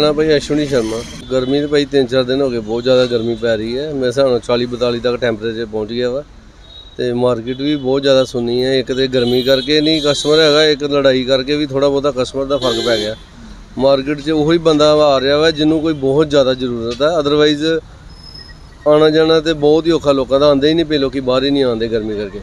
ਨਾ ਭਾਈ ਅਸ਼ਵਨੀ ਸ਼ਰਮਾ। ਗਰਮੀ ਤੇ ਭਾਈ 3-4 ਦਿਨ ਹੋ ਗਏ, ਬਹੁਤ ਜ਼ਿਆਦਾ ਗਰਮੀ ਪੈ ਰਹੀ ਹੈ। ਮੇਰੇ ਹਿਸਾਬ ਨਾਲ 40-42 ਤੱਕ ਟੈਂਪਰੇਚਰ ਪਹੁੰਚ ਗਿਆ ਵਾ। ਤੇ ਮਾਰਕੀਟ ਵੀ ਬਹੁਤ ਜ਼ਿਆਦਾ ਸੁੰਨੀ ਹੈ। ਇੱਕ ਤੇ ਗਰਮੀ ਕਰਕੇ ਨਹੀਂ ਕਸਟਮਰ ਹੈਗਾ, ਇੱਕ ਲੜਾਈ ਕਰਕੇ ਵੀ ਥੋੜਾ ਬਹੁਤਾ ਕਸਟਮਰ ਦਾ ਫ਼ਰਕ ਪੈ ਗਿਆ। ਮਾਰਕੀਟ 'ਚ ਉਹੀ ਬੰਦਾ ਆ ਰਿਹਾ ਵਾ ਜਿਹਨੂੰ ਕੋਈ ਬਹੁਤ ਜ਼ਿਆਦਾ ਜ਼ਰੂਰਤ ਹੈ ਅਦਰਵਾਈਜ਼ ਆਣਾ ਜਾਣਾ ਤੇ ਬਹੁਤ ਹੀ ਔਖਾ ਲੋਕਾਂ ਦਾ ਆਉਂਦੇ ਹੀ ਨਹੀਂ ਪਏ ਲੋਕੀ ਬਾਹਰ ਹੀ ਨਹੀਂ ਆਉਂਦੇ ਗਰਮੀ ਕਰਕੇ।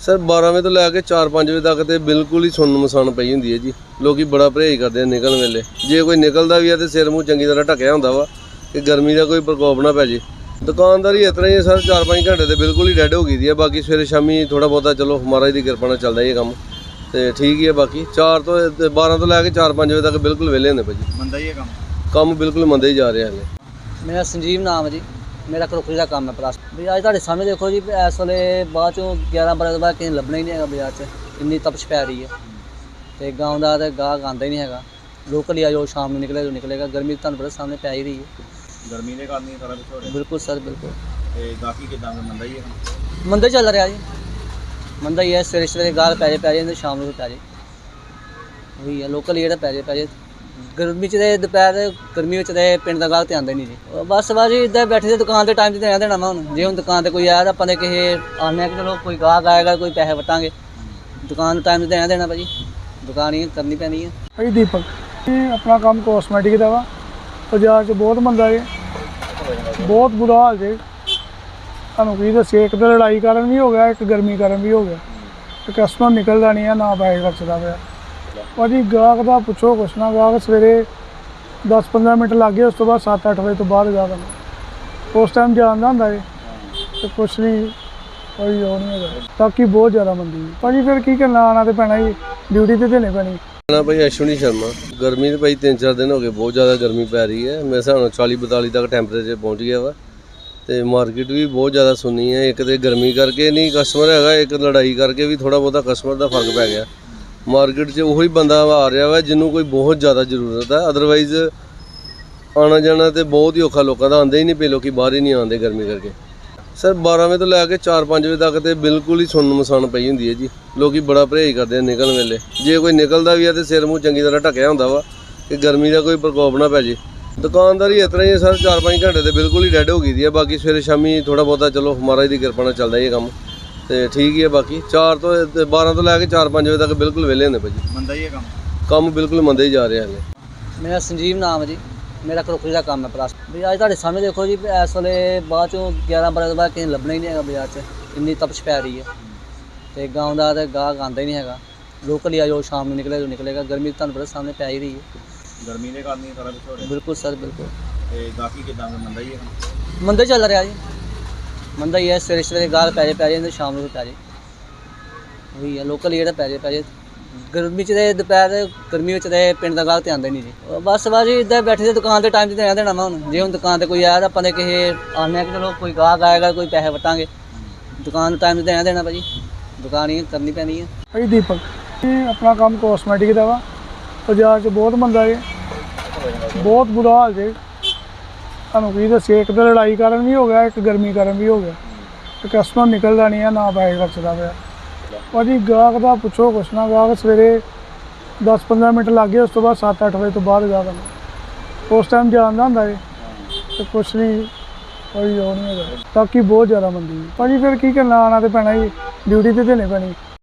ਸਰ 12 ਵਜੇ ਤੋਂ ਲੈ ਕੇ 4-5 ਵਜੇ ਤੱਕ ਤੇ ਬਿਲਕੁਲ ਹੀ ਸੁੰਨ ਮਸਾਨ ਪਈ ਹੁੰਦੀ ਹੈ ਜੀ। ਲੋਕੀ ਬੜਾ ਪਰਹੇਜ਼ ਕਰਦੇ ਆ ਨਿਕਲਣ ਵੇਲੇ। ਜੇ ਕੋਈ ਨਿਕਲਦਾ ਵੀ ਆ ਤੇ ਸਿਰ ਮੂੰਹ ਚੰਗੀ ਤਰ੍ਹਾਂ ਢੱਕਿਆ ਹੁੰਦਾ ਵਾ ਕਿ ਗਰਮੀ ਦਾ ਕੋਈ ਪ੍ਰਕੋਪ ਨਾ ਪੈ ਜੇ। ਦੁਕਾਨਦਾਰੀ ਇਸ ਤਰ੍ਹਾਂ ਹੀ ਹੈ ਸਰ 4-5 ਘੰਟੇ ਤੇ ਬਿਲਕੁਲ ਹੀ ਡੈਡ ਹੋ ਗਈ ਦੀ ਹੈ। ਬਾਕੀ ਸਵੇਰੇ ਸ਼ਾਮੀ ਥੋੜਾ ਬਹੁਤਾ ਚਲੋ ਮਹਾਰਾਜ ਦੀ ਕਿਰਪਾ ਨਾਲ ਚੱਲਦਾ ਹੀ ਇਹ ਕੰਮ। ਤੇ ਠੀਕ ਹੀ ਹੈ ਬਾਕੀ। 4 ਤੋਂ ਤੇ 12 ਤੋਂ ਲੈ ਕੇ 4-5 ਵਜੇ ਤੱਕ ਬਿਲਕੁਲ ਵਿਹਲੇ ਹੁੰਦੇ ਭਾਜੀ ਮੰਦਾ ਹੀ ਹੈ ਕੰਮ। ਕੰਮ ਬਿਲਕੁਲ ਮੰਦੇ ਹੀ ਜਾ ਰਹੇ ਹਲੇ ਮੇਰਾ ਸੰਜੀਵ ਨਾਮ ਹੈ ਜੀ। ਮੇਰਾ ਕਰੋਕਰੀ ਦਾ ਕੰਮ ਹੈ ਪਲਾਸ ਵੀ ਅੱਜ ਤੁਹਾਡੇ ਸਾਹਮਣੇ ਦੇਖੋ ਜੀ ਇਸ ਵੇਲੇ ਬਾਅਦ ਚੋਂ 11 ਵਜੇ ਤੋਂ ਬਾਅਦ ਕਿਸੇ ਲੱਭਣਾ ਹੀ ਨਹੀਂ ਹੈਗਾ ਬਾਜ਼ਾਰ 'ਚ। ਇੰਨੀ ਤਪਸ਼ ਪੈ ਰਹੀ ਹੈ। ਤੇ ਗਾਉਂ ਦਾ ਤੇ ਗਾਹਕ ਆਉਂਦਾ ਹੀ ਨਹੀਂ ਹੈਗਾ। ਲੋਕਲ ਹੀ ਆ ਜੋ ਸ਼ਾਮ ਨੂੰ ਨਿਕਲੇ ਜੋ ਨਿਕਲੇਗਾ। ਗਰਮੀ ਤਾਂ ਤੁਹਾਨੂੰ ਪਤਾ ਸਾਹਮਣੇ ਪੈ ਹੀ ਰਹੀ ਹੈ। ਗਰਮੀ ਦੇ ਕਾਰਨ ਹੀ ਸਾਰਾ ਕੁਝ ਹੋ ਰਿਹਾ। ਬਿਲਕੁਲ ਸਰ ਬਿਲਕੁਲ। ਤੇ ਗਾਹਕੀ ਕਿਦਾਂ ਦਾ ਮੰਦਾ ਹੀ ਹੈ? ਮੰਦਾ ਚੱਲ ਰਿਹਾ ਜੀ। ਮੰਦਾ ਹੀ ਹੈ ਸਵੇਰੇ ਸਵੇਰੇ ਗਾਹਕ ਪੈ ਜੇ ਪੈ ਜੇ ਸ਼ਾਮ ਨੂੰ ਪੈ ਜੇ। ਉਹੀ ਹੈ ਲੋਕਲ ਹੀ ਜਿਹੜਾ ਪੈ ਜੇ ਪੈ ਜੇ। ਗਰਮੀ ਚ ਤੇ ਦੁਪਹਿਰ ਗਰਮੀ ਵਿੱਚ ਤੇ ਪਿੰਡ ਦਾ ਗਾਹਕ ਤੇ ਆਉਂਦਾ ਹੀ ਨਹੀਂ ਜੀ। ਉਹ ਬਸ ਬਾਜੀ ਇੱਦਾਂ ਬੈਠੇ ਤੇ ਦੁਕਾਨ ਤੇ ਟਾਈਮ ਤੇ ਦੇਣਾ ਦੇਣਾ ਵਾ ਹੁਣ ਜੇ ਹੁਣ ਦੁਕਾਨ ਤੇ ਕੋਈ ਆਇਆ ਤਾਂ ਆਪਾਂ ਨੇ ਕਿਸੇ ਆਨੇ ਕਿ ਚਲੋ ਕੋਈ ਗਾਹਕ ਆਏਗਾ, ਕੋਈ ਪੈਸੇ ਵਟਾਂਗੇ। ਦੁਕਾਨ ਤੇ ਟਾਈਮ ਤੇ ਦੇਣਾ ਦੇਣਾ ਭਾਜੀ ਦੁਕਾਨ ਹੀ ਕਰਨੀ ਪੈਣੀ ਹੈ ਭਾਈ ਦੀਪਕ, ਇਹ ਆਪਣਾ ਕੰਮ ਕੋਸਮੈਟਿਕ ਦਾ ਵਾ। ਬਾਜ਼ਾਰ 'ਚ ਬਹੁਤ ਮੰਦਾ ਹੈ ਬਹੁਤ ਬੁਰਾ ਹਾਲ ਜੇ। ਤੁਹਾਨੂੰ ਕੀ ਦੱਸੇ ਇੱਕ ਤਾਂ ਲੜਾਈ ਕਾਰਨ ਵੀ ਹੋ ਗਿਆ, ਇੱਕ ਗਰਮੀ ਕਾਰਨ ਵੀ ਹੋ ਗਿਆ। ਤੇ ਕਸਟਮਰ ਨਿਕਲਦਾ ਨਹੀਂ ਆ, ਨਾ ਪੈਸੇ ਰੱਖਦਾ ਪਿਆ। ਭਾਜੀ ਗਾਹਕ ਦਾ ਪੁੱਛੋ ਕੁਛ ਨਾ, ਗਾਹਕ ਸਵੇਰੇ 10-15 ਮਿੰਟ ਲੱਗ ਗਏ, ਉਸ ਤੋਂ ਬਾਅਦ 7-8 ਵਜੇ ਤੋਂ ਬਾਅਦ ਗਾਹਕ ਆਉਂਦਾ। ਉਸ ਟਾਈਮ ਜਾਣਦਾ ਹੁੰਦਾ ਏ ਤੇ ਕੁਛ ਨਹੀਂ ਕੋਈ ਉਹ ਨਹੀਂ ਹੈਗਾ। ਤਾਕੀ ਬਹੁਤ ਜ਼ਿਆਦਾ ਮੰਦੀ ਹੈ। ਭਾਜੀ ਫਿਰ ਕੀ ਕਰਨਾ ਆਣਾ ਤੇ ਪੈਣਾ ਹੀ ਡਿਊਟੀ ਤੇ ਦੇਣੀ ਪੈਣੀ। ਨਾ ਭਾਈ ਅਸ਼ਵਨੀ ਸ਼ਰਮਾ, ਗਰਮੀ ਤੇ ਭਾਈ 3-4 ਦਿਨ ਹੋ ਗਏ, ਬਹੁਤ ਜ਼ਿਆਦਾ ਗਰਮੀ ਪੈ ਰਹੀ ਹੈ। ਮੇਰੇ ਹਿਸਾਬ ਨਾਲ 40-42 ਤੱਕ ਟੈਂਪਰੇਚਰ ਪਹੁੰਚ ਗਿਆ ਵਾ, ਤੇ ਮਾਰਕੀਟ ਵੀ ਬਹੁਤ ਜ਼ਿਆਦਾ ਸੁੰਨੀ ਹੈ। ਇੱਕ ਤੇ ਗਰਮੀ ਕਰਕੇ ਨਹੀਂ ਕਸਟਮਰ ਹੈਗਾ, ਇੱਕ ਲੜਾਈ ਕਰਕੇ ਵੀ ਥੋੜਾ ਬਹੁਤਾ ਕਸਟਮਰ ਦਾ ਫ਼ਰਕ ਪੈ ਗਿਆ। ਮਾਰਕੀਟ 'ਚ ਉਹੀ ਬੰਦਾ ਆ ਰਿਹਾ ਵਾ ਜਿਹਨੂੰ ਕੋਈ ਬਹੁਤ ਜ਼ਿਆਦਾ ਜ਼ਰੂਰਤ ਹੈ ਅਦਰਵਾਈਜ਼ ਆਣਾ ਜਾਣਾ ਤੇ ਬਹੁਤ ਹੀ ਔਖਾ ਲੋਕਾਂ ਦਾ ਆਉਂਦੇ ਹੀ ਨਹੀਂ ਪਏ, ਲੋਕੀ ਬਾਹਰ ਹੀ ਨਹੀਂ ਆਉਂਦੇ ਗਰਮੀ ਕਰਕੇ। ਸਰ 12 ਵਜੇ ਤੋਂ ਲੈ ਕੇ 4-5 ਵਜੇ ਤੱਕ ਤੇ ਬਿਲਕੁਲ ਹੀ ਸੁੰਨ ਮਸਾਨ ਪਈ ਹੁੰਦੀ ਹੈ ਜੀ। ਲੋਕੀ ਬੜਾ ਪਰਹੇਜ਼ ਕਰਦੇ ਆ ਨਿਕਲਣ ਵੇਲੇ। ਜੇ ਕੋਈ ਨਿਕਲਦਾ ਵੀ ਆ ਤੇ ਸਿਰ ਮੂੰਹ ਚੰਗੀ ਤਰ੍ਹਾਂ ਢੱਕਿਆ ਹੁੰਦਾ ਵਾ ਕਿ ਗਰਮੀ ਦਾ ਕੋਈ ਪ੍ਰਕੋਪ ਨਾ ਪੈ ਜੇ। ਦੁਕਾਨਦਾਰੀ ਇਸ ਤਰ੍ਹਾਂ ਹੀ ਹੈ ਸਰ 4-5 ਘੰਟੇ ਤੇ ਬਿਲਕੁਲ ਹੀ ਡੈਡ ਹੋ ਗਈ ਦੀ ਆ ਬਾਕੀ ਸਵੇਰੇ ਸ਼ਾਮੀ ਥੋੜਾ ਬਹੁਤਾ ਚਲੋ ਮਹਾਰਾਜ ਦੀ ਕਿਰਪਾ ਨਾਲ ਚੱਲਦਾ ਹੀ ਇਹ ਕੰਮ। ਤੇ ਠੀਕ ਹੀ ਹੈ ਬਾਕੀ। 4 ਤੋਂ ਤੇ 12 ਤੋਂ ਲੈ ਕੇ 4-5 ਵਜੇ ਤੱਕ ਬਿਲਕੁਲ ਵਿਹਲੇ ਹੁੰਦੇ ਭਾਜੀ। ਮੰਦਾ ਹੀ ਹੈ ਕੰਮ? ਕੰਮ ਬਿਲਕੁਲ ਮੰਦੇ ਹੀ ਜਾ ਰਹੇ ਹਲੇ। ਮੇਰਾ ਸੰਜੀਵ ਨਾਮ ਹੈ ਜੀ। ਮੇਰਾ ਕਰੋਕਰੀ ਦਾ ਕੰਮ ਹੈ ਪਲਾਸ। ਵੀ ਅੱਜ ਤੁਹਾਡੇ ਸਾਹਮਣੇ ਦੇਖੋ ਜੀ ਇਸ ਵੇਲੇ ਬਾਅਦ ਚੋਂ 11 ਵਜੇ ਤੋਂ ਬਾਅਦ ਕਿਸੇ ਲੱਭਣਾ ਹੀ ਨਹੀਂ ਹੈਗਾ ਬਾਜ਼ਾਰ 'ਚ। ਇੰਨੀ ਤਪਸ਼ ਪੈ ਰਹੀ ਹੈ। ਤੇ ਗਾਉਂ ਦਾ ਤੇ ਗਾਹਕ ਆਉਂਦਾ ਹੀ ਨਹੀਂ ਹੈਗਾ। ਲੋਕਲ ਹੀ ਆ ਜੋ ਸ਼ਾਮ ਨੂੰ ਨਿਕਲੇ ਜੋ ਨਿਕਲੇਗਾ। ਗਰਮੀ ਤਾਂ ਤੁਹਾਨੂੰ ਪਤਾ ਸਾਹਮਣੇ ਪੈ ਹੀ ਰਹੀ ਹੈ। ਗਰਮੀ ਦੇ ਕਾਰਨ ਹੀ ਸਾਰਾ ਕੁਝ ਹੋ ਰਿਹਾ ਬਿਲਕੁਲ ਸਰ ਬਿਲਕੁਲ। ਤੇ ਗਾਹਕੀ ਕਿਦਾਂ ਦਾ ਮੰਦਾ ਹੀ ਹੈ ਮੰਦਾ ਚੱਲ ਰਿਹਾ ਜੀ। ਮੰਦਾ ਹੀ ਹੈ, ਸਵੇਰੇ ਸਵੇਰੇ ਗਾਹਕ ਪੈ ਜੇ ਪੈ ਜੇ ਸ਼ਾਮ ਨੂੰ ਵੀ ਪੈ ਜੇ। ਉਹੀ ਹੈ ਲੋਕਲ ਜਿਹੜਾ ਪੈ ਜੇ ਪੈ ਜੇ। ਗਰਮੀ ਚ ਤੇ ਦੁਪਹਿਰ, ਗਰਮੀ ਵਿੱਚ ਤੇ ਪਿੰਡ ਦਾ ਗਾਹਕ ਤੇ ਆਉਂਦਾ ਨਹੀਂ ਜੀ। ਉਹ ਬਸ ਬਾਜੀ ਇੱਦਾਂ ਬੈਠੇ ਤੇ ਦੁਕਾਨ ਤੇ ਟਾਈਮ ਤੇ ਦੇਣਾ ਦੇਣਾ ਵਾ ਹੁਣ। ਜੇ ਹੁਣ ਦੁਕਾਨ ਤੇ ਕੋਈ ਆਇਆ ਤਾਂ ਆਪਾਂ ਨੇ ਕਿਸੇ ਆਨੇ ਕਿ ਚਲੋ ਕੋਈ ਗਾਹਕ ਆਏਗਾ, ਕੋਈ ਪੈਸੇ ਵਟਾਂਗੇ। ਦੁਕਾਨ ਤੇ ਟਾਈਮ ਤੇ ਦੇਣਾ ਦੇਣਾ ਭਾਜੀ। ਦੁਕਾਨ ਹੀ ਕਰਨੀ ਪੈਣੀ ਹੈ ਭਾਈ ਦੀਪਕ, ਇਹ ਆਪਣਾ ਕੰਮ ਕੋਸਮੈਟਿਕ ਦਾ ਵਾ। ਬਾਜ਼ਾਰ 'ਚ ਬਹੁਤ ਮੰਦਾ ਹੈ ਬਹੁਤ ਬੁਰਾ ਹਾਲ ਜੇ। ਤੁਹਾਨੂੰ ਕੀ ਦੱਸੇ ਇੱਕ ਤਾਂ ਲੜਾਈ ਕਾਰਨ ਵੀ ਹੋ ਗਿਆ, ਇੱਕ ਗਰਮੀ ਕਾਰਨ ਵੀ ਹੋ ਗਿਆ। ਤੇ ਕਸਟਮਰ ਨਿਕਲਦਾ ਨਹੀਂ ਆ, ਨਾ ਬੈਗ ਖਰਚਦਾ ਪਿਆ। ਭਾਜੀ, ਗਾਹਕ ਦਾ ਪੁੱਛੋ ਕੁਛ ਨਾ, ਗਾਹਕ ਸਵੇਰੇ 10-15 ਮਿੰਟ ਲੱਗ ਗਏ, ਉਸ ਤੋਂ ਬਾਅਦ 7-8 ਵਜੇ ਤੋਂ ਬਾਅਦ ਗਾਹਕ ਆਉਂਦਾ ਉਸ ਟਾਈਮ ਜਾਣਦਾ ਹੁੰਦਾ ਏ ਤੇ ਕੁਛ ਨਹੀਂ, ਕੋਈ ਉਹ ਨਹੀਂ ਹੈਗਾ। ਤਾਕੀ ਬਹੁਤ ਜ਼ਿਆਦਾ ਮੰਦੀ। ਹੈ ਭਾਜੀ, ਫਿਰ ਕੀ ਕਰਨਾ ਆਣਾ ਤੇ ਪੈਣਾ ਹੀ ਡਿਊਟੀ ਤੇ ਦੇਣੀ ਪੈਣੀ।